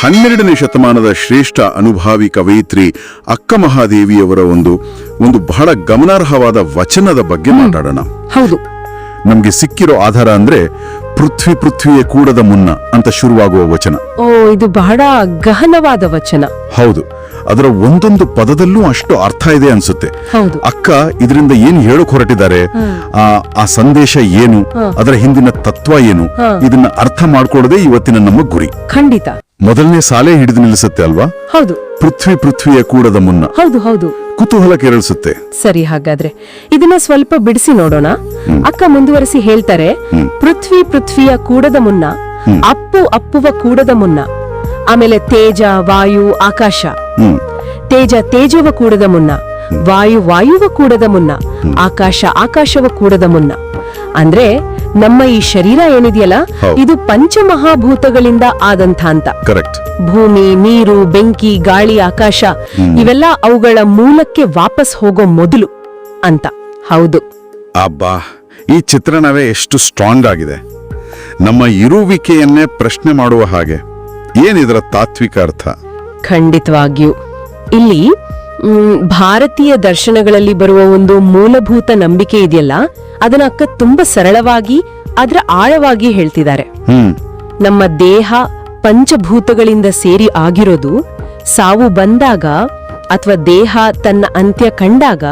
ಹನ್ನೆರಡನೇ ಶತಮಾನದ ಶ್ರೇಷ್ಠ ಅನುಭಾವಿ ಕವಯಿತ್ರಿ ಅಕ್ಕ ಮಹಾದೇವಿಯವರ ಒಂದು ಒಂದು ಬಹಳ ಗಮನಾರ್ಹವಾದ ವಚನದ ಬಗ್ಗೆ ಮಾತಾಡೋಣ. ಹೌದು. ನಮ್ಗೆ ಸಿಕ್ಕಿರೋ ಆಧಾರ ಅಂದ್ರೆ ಪೃಥ್ವಿ ಪೃಥ್ವಿಯೇ ಕೂಡದ ಮುನ್ನ ಅಂತ ಶುರುವಾಗುವ ವಚನ. ಓ ಇದು ಬಹಳ ಗಹನವಾದ ವಚನ. ಹೌದು. ಅದರ ಒಂದೊಂದು ಪದದಲ್ಲೂ ಅಷ್ಟು ಅರ್ಥ ಇದೆ ಅನ್ಸುತ್ತೆ. ಹೌದು. ಅಕ್ಕ ಇದರಿಂದ ಏನು ಹೇಳಕ್ ಹೊರಟಿದ್ದಾರೆ? ಆ ಆ ಸಂದೇಶ ಏನು? ಅದರ ಹಿಂದಿನ ತತ್ವ ಏನು? ಇದನ್ನ ಅರ್ಥ ಮಾಡ್ಕೊಳ್ಳೋದೇ ಇವತ್ತಿನ ನಮ್ಮ ಗುರಿ. ಖಂಡಿತ. ಮೊದಲನೇ ಸಾಲೆ ಹಿಡಿದು ನಿಲ್ಲಿಸುತ್ತೆ ಅಲ್ವಾ? ಹೌದು. ಪೃಥ್ವಿ ಪೃಥ್ವಿಯ ಕೂಡದ ಮುನ್ನ. ಹೌದು ಹೌದು. ಕುತೂಹಲ ಕೆರಳಿಸುತ್ತೆ. ಸರಿ ಹಾಗಾದ್ರೆ. ಇದನ್ನ ಸ್ವಲ್ಪ ಬಿಡಿಸಿ ನೋಡೋಣ. ಅಕ್ಕ ಮುಂದುವರಿಸಿ ಹೇಳ್ತಾರೆ ಪೃಥ್ವಿ ಪೃಥ್ವಿಯ ಕೂಡದ ಮುನ್ನ ಅಪ್ಪು ಅಪ್ಪುವ ಕೂಡದ ಮುನ್ನ ಆಮೇಲೆ ತೇಜ ವಾಯು ಆಕಾಶ. ತೇಜ ತೇಜವ ಕೂಡದ ಮುನ್ನ ವಾಯು ವಾಯುವ ಕೂಡದ ಮುನ್ನ ಆಕಾಶ ಆಕಾಶವ ಕೂಡದ ಮುನ್ನ. ಅಂದ್ರೆ ನಮ್ಮ ಈ ಶರೀರ ಏನಿದೆಯಲ್ಲ. ಇದು ಪಂಚಮಹಾಭೂತಗಳಿಂದ ಆದಂಥ ಅಂತ ಕರೆಕ್ಟ್ ಭೂಮಿ ನೀರು ಬೆಂಕಿ ಗಾಳಿ ಆಕಾಶ ಇವೆಲ್ಲ ಅವುಗಳ ಮೂಲಕ್ಕೆ ವಾಪಸ್ ಹೋಗೋ ಮೊದಲು ಅಂತ. ಹೌದು. ಅಬ್ಬಾ ಈ ಚಿತ್ರಣವೇ ಎಷ್ಟು ಸ್ಟ್ರಾಂಗ್ ಆಗಿದೆ. ನಮ್ಮ ಇರುವಿಕೆಯನ್ನೇ ಪ್ರಶ್ನೆ ಮಾಡುವ ಹಾಗೆ. ಏನಿದರ ತಾತ್ವಿಕ ಅರ್ಥ? ಖಂಡಿತವಾಗಿಯೂ. ಇಲ್ಲಿ ಭಾರತೀಯ ದರ್ಶನಗಳಲ್ಲಿ ಬರುವ ಒಂದು ಮೂಲಭೂತ ನಂಬಿಕೆ ಇದೆಯಲ್ಲ ಅದನ್ನ ಅಕ್ಕ ತುಂಬಾ ಸರಳವಾಗಿ ಅದರ ಆಳವಾಗಿ ಹೇಳ್ತಿದ್ದಾರೆ. ನಮ್ಮ ದೇಹ ಪಂಚಭೂತಗಳಿಂದ ಸೇರಿ ಆಗಿರೋದು ಸಾವು ಬಂದಾಗ ಅಥವಾ ದೇಹ ತನ್ನ ಅಂತ್ಯ ಕಂಡಾಗ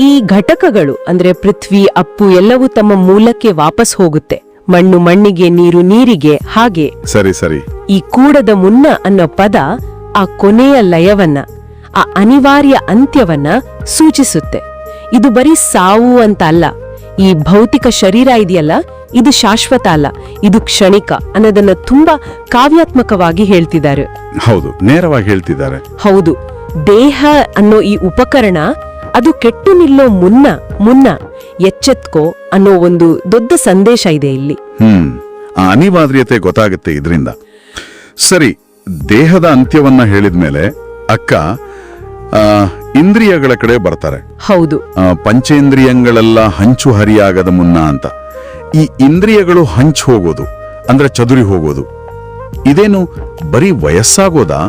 ಈ ಘಟಕಗಳು ಅಂದ್ರೆ ಪೃಥ್ವಿ ಅಪ್ಪು ಎಲ್ಲವೂ ತಮ್ಮ ಮೂಲಕ್ಕೆ ವಾಪಸ್ ಹೋಗುತ್ತೆ. ಮಣ್ಣು ಮಣ್ಣಿಗೆ ನೀರು ನೀರಿಗೆ ಹಾಗೆ. ಸರಿ ಸರಿ. ಈ ಕೂಡದ ಮುನ್ನ ಅನ್ನೋ ಪದ ಆ ಕೊನೆಯ ಲಯವನ್ನ ಆ ಅನಿವಾರ್ಯ ಅಂತ್ಯವನ್ನ ಸೂಚಿಸುತ್ತೆ. ಇದು ಬರೀ ಸಾವು ಅಂತ ಅಲ್ಲ ಈ ಭೌತಿಕ ಶರೀರ ಇದೆಯಲ್ಲ ಇದು ಶಾಶ್ವತ ಅಲ್ಲ ಇದು ಕ್ಷಣಿಕ ಅನ್ನೋದನ್ನ ತುಂಬಾ ಕಾವ್ಯಾತ್ಮಕವಾಗಿ ಹೇಳ್ತಿದ್ದಾರೆ. ಹೌದು ನೇರವಾಗಿ ಹೇಳ್ತಿದ್ದಾರೆ. ಹೌದು ದೇಹ ಅನ್ನೋ ಈ ಉಪಕರಣ ಅದು ಕೆಟ್ಟು ನಿಲ್ಲೋ ಮುನ್ನ ಮುನ್ನ ಎಚ್ಚೆತ್ಕೋ ಅನ್ನೋ ಒಂದು ದೊಡ್ಡ ಸಂದೇಶ ಇದೆ ಇಲ್ಲಿ. ಹ್ಮ್ ಆ ಅನಿವಾರ್ಯತೆ ಗೊತ್ತಾಗುತ್ತೆ ಇದರಿಂದ. ಸರಿ ದೇಹದ ಅಂತ್ಯವನ್ನ ಹೇಳಿದ್ಮೇಲೆ ಅಕ್ಕ ಆ, ಇಂದ್ರಿಯಗಳ ಕಡೆ ಬರ್ತಾರೆ. ಹೌದು. ಆ, ಪಂಚೇಂದ್ರಿಯಗಳೆಲ್ಲ ಹಂಚು ಹರಿಯಾಗದ ಮುನ್ನ ಅಂತ. ಈ ಇಂದ್ರಿಯಗಳು ಹಂಚ್ ಹೋಗೋದು ಅಂದ್ರೆ ಚದುರಿ ಹೋಗೋದು. ಇದೇನು ಬರೀ ವಯಸ್ಸಾಗೋದಾ?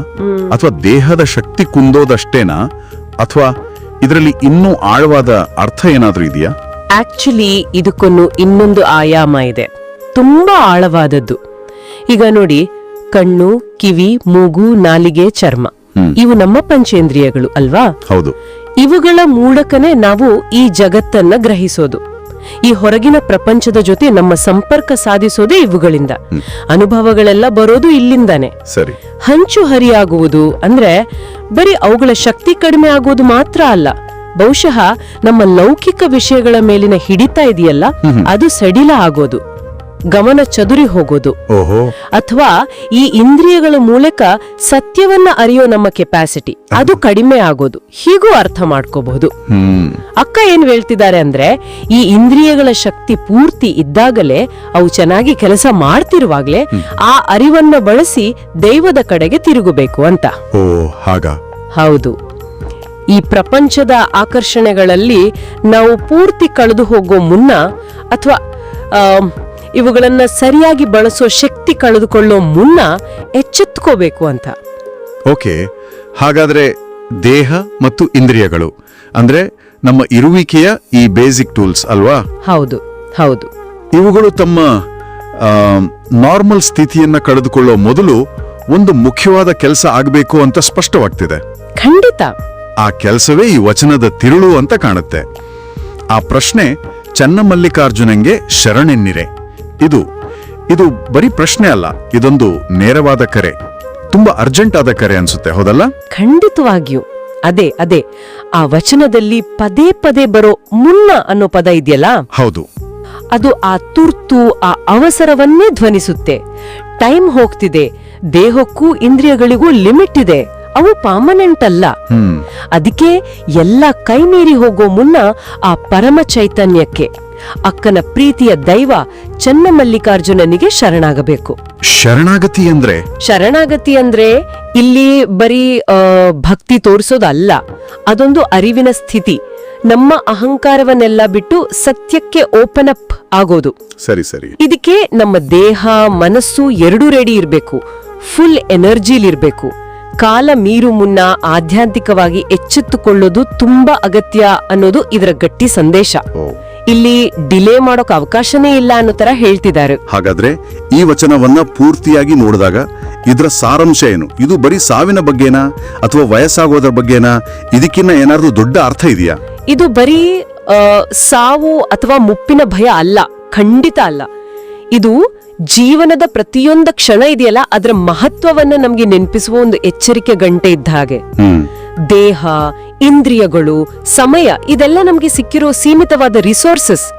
ಅಥವಾ ದೇಹದ ಶಕ್ತಿ ಕುಂದೋದಷ್ಟೇನಾ? ಅಥವಾ ಇದರಲ್ಲಿ ಇನ್ನೂ ಆಳವಾದ ಅರ್ಥ ಏನಾದ್ರೂ ಇದೆಯಾ? ಆಕ್ಚುಲಿ ಇದಕ್ಕೊಂದು ಇನ್ನೊಂದು ಆಯಾಮ ಇದೆ. ತುಂಬಾ ಆಳವಾದದ್ದು. ಈಗ ನೋಡಿ ಕಣ್ಣು ಕಿವಿ ಮೂಗು ನಾಲಿಗೆ ಚರ್ಮ. ಇವು ನಮ್ಮ ಪಂಚೇಂದ್ರಿಯಗಳು ಅಲ್ವಾ? ಹೌದು. ಇವುಗಳ ಮೂಲಕನೇ ನಾವು ಈ ಜಗತ್ತನ್ನ ಗ್ರಹಿಸೋದು. ಈ ಹೊರಗಿನ ಪ್ರಪಂಚದ ಜೊತೆ ನಮ್ಮ ಸಂಪರ್ಕ ಸಾಧಿಸೋದೇ ಇವುಗಳಿಂದ. ಅನುಭವಗಳೆಲ್ಲ ಬರೋದು ಇಲ್ಲಿಂದಾನೆ. ಸರಿ. ಹಂಚು ಹರಿಯಾಗುವುದು ಅಂದ್ರೆ ಬರೀ ಅವುಗಳ ಶಕ್ತಿ ಕಡಿಮೆ ಆಗೋದು ಮಾತ್ರ ಅಲ್ಲ. ಬಹುಶಃ ನಮ್ಮ ಲೌಕಿಕ ವಿಷಯಗಳ ಮೇಲಿನ ಹಿಡಿತ ಇದೆಯಲ್ಲ? ಅದು ಸಡಿಲ ಆಗೋದು. ಗಮನ ಚದುರಿ ಹೋಗೋದು. ಅಥವಾ ಈ ಇಂದ್ರಿಯಗಳ ಮೂಲಕ ಸತ್ಯವನ್ನ ಅರಿಯೋ ನಮ್ಮ ಕೆಪಾಸಿಟಿ ಅದು ಕಡಿಮೆ ಆಗೋದು. ಹೀಗೂ ಅರ್ಥ ಮಾಡ್ಕೋಬಹುದು. ಅಕ್ಕ ಏನ್ ಹೇಳ್ತಿದ್ದಾರೆ ಅಂದ್ರೆ ಈ ಇಂದ್ರಿಯಗಳ ಶಕ್ತಿ ಪೂರ್ತಿ ಇದ್ದಾಗಲೇ ಅವು ಚೆನ್ನಾಗಿ ಕೆಲಸ ಮಾಡ್ತಿರುವಾಗ್ಲೇ ಆ ಅರಿವನ್ನ ಬಳಸಿ ದೈವದ ಕಡೆಗೆ ತಿರುಗಬೇಕು ಅಂತ. ಹೌದು. ಈ ಪ್ರಪಂಚದ ಆಕರ್ಷಣೆಗಳಲ್ಲಿ ನಾವು ಪೂರ್ತಿ ಕಳೆದು ಹೋಗೋ ಮುನ್ನ ಅಥವಾ ಇವುಗಳನ್ನ ಸರಿಯಾಗಿ ಬಳಸೋ ಶಕ್ತಿ ಕಳೆದುಕೊಳ್ಳೋ ಮುನ್ನ ಎಚ್ಚೆತ್ಕೋಬೇಕು ಅಂತ. ಓಕೆ ಹಾಗಾದ್ರೆ ದೇಹ ಮತ್ತು ಇಂದ್ರಿಯಗಳು ಅಂದ್ರೆ ನಮ್ಮ ಇರುವಿಕೆಯ ಈ ಬೇಸಿಕ್ ಟೂಲ್ಸ್ ಅಲ್ವಾ? ಹೌದು ಹೌದು. ಇವುಗಳು ತಮ್ಮ ನಾರ್ಮಲ್ ಸ್ಥಿತಿಯನ್ನ ಕಳೆದುಕೊಳ್ಳೋ ಮೊದಲು ಒಂದು ಮುಖ್ಯವಾದ ಕೆಲಸ ಆಗಬೇಕು ಅಂತ ಸ್ಪಷ್ಟವಾಗ್ತಿದೆ. ಖಂಡಿತ. ಆ ಕೆಲಸವೇ ಈ ವಚನದ ತಿರುಳು ಅಂತ ಕಾಣುತ್ತೆ. ಆ ಪ್ರಶ್ನೆ ಚನ್ನಮಲ್ಲಿಕಾರ್ಜುನಂಗೆ ಶರಣೆನ್ನಿರೆ. ಇದು ಇದು ಬರೀ ಪ್ರಶ್ನೆ ಅಲ್ಲ ಇದೊಂದು ನೇರವಾದ ಕರೆ. ತುಂಬಾ ಅರ್ಜೆಂಟ್ ಆದ ಕರೆ ಅನ್ಸುತ್ತೆ ಹೌದಲ್ಲ? ಖಂಡಿತವಾಗಿಯೂ. ಅದೇ ಅದೇ. ಆ ವಚನದಲ್ಲಿ ಪದೇ ಪದೇ ಬರೋ ಮುನ್ನ ಅನ್ನೋ ಪದ ಇದೆಯಲ್ಲ? ಹೌದು. ಅದು ಆ ತುರ್ತು ಆ ಅವಸರವನ್ನೇ ಧ್ವನಿಸುತ್ತೆ. ಟೈಮ್ ಹೋಗ್ತಿದೆ ದೇಹಕ್ಕೂ ಇಂದ್ರಿಯಗಳಿಗೂ ಲಿಮಿಟ್ ಇದೆ. ಅವು ಪರ್ಮನೆಂಟ್ ಅಲ್ಲ. ಅದಕ್ಕೆ ಎಲ್ಲ ಕೈ ಮೀರಿ ಹೋಗೋ ಮುನ್ನ ಆ ಪರಮ ಚೈತನ್ಯಕ್ಕೆ. ಅಕ್ಕನ ಪ್ರೀತಿಯ ದೈವ ಚನ್ನಮಲ್ಲಿಕಾರ್ಜುನನಿಗೆ ಶರಣಾಗಬೇಕು. ಶರಣಾಗತಿ ಅಂದ್ರೆ? ಶರಣಾಗತಿ ಅಂದ್ರೆ ಇಲ್ಲಿ ಬರೀ ಭಕ್ತಿ ತೋರಿಸೋದಲ್ಲ ಅದೊಂದು ಅರಿವಿನ ಸ್ಥಿತಿ. ನಮ್ಮ ಅಹಂಕಾರವನ್ನೆಲ್ಲ ಬಿಟ್ಟು ಸತ್ಯಕ್ಕೆ ಓಪನ್ ಅಪ್ ಆಗೋದು. ಸರಿ ಸರಿ. ಇದಕ್ಕೆ ನಮ್ಮ ದೇಹ ಮನಸ್ಸು ಎರಡೂ ರೆಡಿ ಇರಬೇಕು. ಫುಲ್ ಎನರ್ಜಿಲಿರ್ಬೇಕು ಕಾಲ ಮೀರು ಮುನ್ನ ಆಧ್ಯಾತ್ಮಿಕವಾಗಿ ಎಚ್ಚೆತ್ತುಕೊಳ್ಳೋದು ತುಂಬಾ ಅಗತ್ಯ ಅನ್ನೋದು ಇದರ ಗಟ್ಟಿ ಸಂದೇಶ. ಇಲ್ಲಿ ಡಿಲೇ ಮಾಡೋಕ್ ಅವಕಾಶನೇ ಇಲ್ಲ ಅನ್ನೋ ತರ ಹೇಳ್ತಿದ್ದಾರೆ. ಹಾಗಾದ್ರೆ ಈ ವಚನವನ್ನ ಪೂರ್ತಿಯಾಗಿ ನೋಡಿದಾಗ ಇದರ ಸಾರಾಂಶ ಏನು? ಇದು ಬರೀ ಸಾವಿನ ಬಗ್ಗೆನಾ? ಅಥವಾ ವಯಸ್ಸಾಗೋದ್ರ ಬಗ್ಗೆನಾ? ಇದಕ್ಕಿನ್ನ ಏನಾದ್ರೂ ದೊಡ್ಡ ಅರ್ಥ ಇದೆಯಾ? ಇದು ಬರೀ ಆ, ಸಾವು ಅಥವಾ ಮುಪ್ಪಿನ ಭಯ ಅಲ್ಲ ಖಂಡಿತ ಅಲ್ಲ. ಇದು ಜೀವನದ ಪ್ರತಿಯೊಂದು ಕ್ಷಣ ಇದೆಯಲ್ಲ ಅದರ ಮಹತ್ವವನ್ನ ನಮಗೆ ನೆನಪಿಸುವ ಒಂದು ಎಚ್ಚರಿಕೆ ಗಂಟೆ ಇದ್ದ ಹಾಗೆ. ಹ್ಮ್. ದೇಹ ಇಂದ್ರಿಯಗಳು ಸಮಯ ಇದೆಲ್ಲ ನಮಗೆ ಸಿಕ್ಕಿರೋ ಸೀಮಿತವಾದ ರಿಸೋರ್ಸಸ್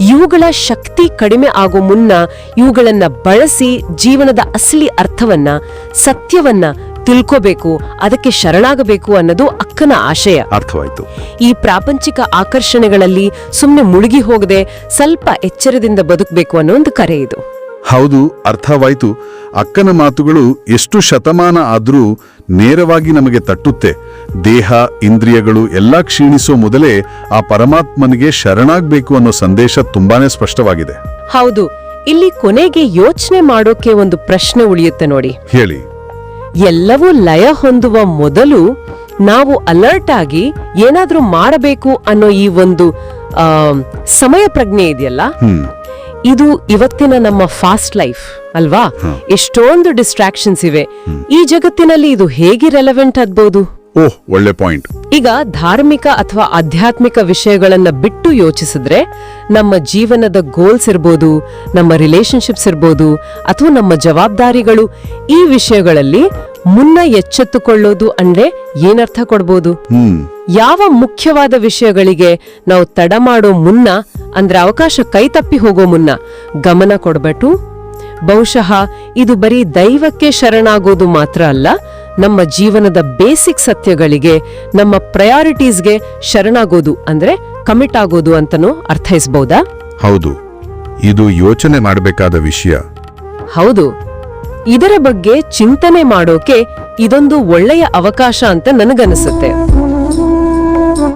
ಇವುಗಳ ಶಕ್ತಿ ಕಡಿಮೆ ಆಗೋ ಮುನ್ನ ಇವುಗಳನ್ನ ಬಳಸಿ ಜೀವನದ ಅಸಲಿ ಅರ್ಥವನ್ನ ಸತ್ಯವನ್ನ ತಿಳ್ಕೋಬೇಕು ಅದಕ್ಕೆ ಶರಣಾಗಬೇಕು ಅನ್ನೋದು ಅಕ್ಕನ ಆಶಯ. ಅರ್ಥವಾಯಿತು. ಈ ಪ್ರಾಪಂಚಿಕ ಆಕರ್ಷಣೆಗಳಲ್ಲಿ ಸುಮ್ಮನೆ ಮುಳುಗಿ ಹೋಗದೆ ಸ್ವಲ್ಪ ಎಚ್ಚರದಿಂದ ಬದುಕಬೇಕು ಅನ್ನೋ ಒಂದು ಕರೆ ಇದು. ಹೌದು ಅರ್ಥವಾಯಿತು. ಅಕ್ಕನ ಮಾತುಗಳು ಎಷ್ಟು ಶತಮಾನ ಆದರೂ ನೇರವಾಗಿ ನಮಗೆ ತಟ್ಟುತ್ತೆ. ದೇಹ ಇಂದ್ರಿಯಗಳು ಎಲ್ಲ ಕ್ಷೀಣಿಸೋ ಮೊದಲೇ ಆ ಪರಮಾತ್ಮನಿಗೆ ಶರಣಾಗಬೇಕು ಅನ್ನೋ ಸಂದೇಶ ತುಂಬಾನೇ ಸ್ಪಷ್ಟವಾಗಿದೆ. ಹೌದು ಇಲ್ಲಿ ಕೊನೆಗೆ ಯೋಚನೆ ಮಾಡೋಕೆ ಒಂದು ಪ್ರಶ್ನೆ ಉಳಿಯುತ್ತೆ ನೋಡಿ. ಹೇಳಿ. ಎಲ್ಲವೂ ಲಯ ಹೊಂದುವ ಮೊದಲು ನಾವು ಅಲರ್ಟ್ ಆಗಿ ಏನಾದ್ರೂ ಮಾಡಬೇಕು ಅನ್ನೋ ಈ ಒಂದು ಸಮಯ ಪ್ರಜ್ಞೆ ಇದೆಯಲ್ಲ? ಇದು ಇವತ್ತಿನ ನಮ್ಮ ಫಾಸ್ಟ್ ಲೈಫ್ ಅಲ್ವಾ? ಎಷ್ಟೊಂದು ಡಿಸ್ಟ್ರಾಕ್ಷನ್ಸ್ ಇವೆ. ಈ ಜಗತ್ತಿನಲ್ಲಿ ಇದು ಹೇಗೆ ರೆಲೆವೆಂಟ್ ಆಗ್ಬೋದು? ಓಹ್ ಒಳ್ಳೆ ಪಾಯಿಂಟ್ ಈಗ ಧಾರ್ಮಿಕ ಅಥವಾ ಆಧ್ಯಾತ್ಮಿಕ ವಿಷಯಗಳನ್ನ ಬಿಟ್ಟು ಯೋಚಿಸಿದ್ರೆ ನಮ್ಮ ಜೀವನದ ಗೋಲ್ಸ್ ಇರ್ಬೋದು ನಮ್ಮ ರಿಲೇಶನ್ಶಿಪ್ಸ್ ಇರ್ಬೋದು ಅಥವಾ ನಮ್ಮ ಜವಾಬ್ದಾರಿಗಳು ಈ ವಿಷಯಗಳಲ್ಲಿ ಮುನ್ನ ಎಚ್ಚೆತ್ತುಕೊಳ್ಳೋದು ಅಂದ್ರೆ ಏನರ್ಥ ಕೊಡ್ಬೋದು? ಯಾವ ಮುಖ್ಯವಾದ ವಿಷಯಗಳಿಗೆ ನಾವು ತಡ ಮಾಡೋ ಮುನ್ನ ಅಂದ್ರೆ ಅವಕಾಶ ಕೈತಪ್ಪಿ ಹೋಗೋ ಮುನ್ನ ಗಮನ ಕೊಡಬೇಕು ಬಹುಶಃ ಇದು ಬರೀ ದೈವಕ್ಕೆ ಶರಣಾಗೋದು ಮಾತ್ರ ಅಲ್ಲ ನಮ್ಮ ಜೀವನದ ಬೇಸಿಕ್ ಸತ್ಯಗಳಿಗೆ ನಮ್ಮ ಪ್ರಯಾರಿಟೀಸ್ಗೆ ಶರಣಾಗೋದು ಅಂದ್ರೆ ಕಮಿಟ್ ಆಗೋದು ಅಂತನೂ ಅರ್ಥೈಸಬಹುದಾ ಹೌದು. ಇದು ಯೋಚನೆ ಮಾಡಬೇಕಾದ ವಿಷಯ. ಹೌದು. ಇದರ ಬಗ್ಗೆ ಚಿಂತನೆ ಮಾಡೋಕೆ ಇದೊಂದು ಒಳ್ಳೆಯ ಅವಕಾಶ ಅಂತ ನನಗನ್ನಿಸುತ್ತೆ.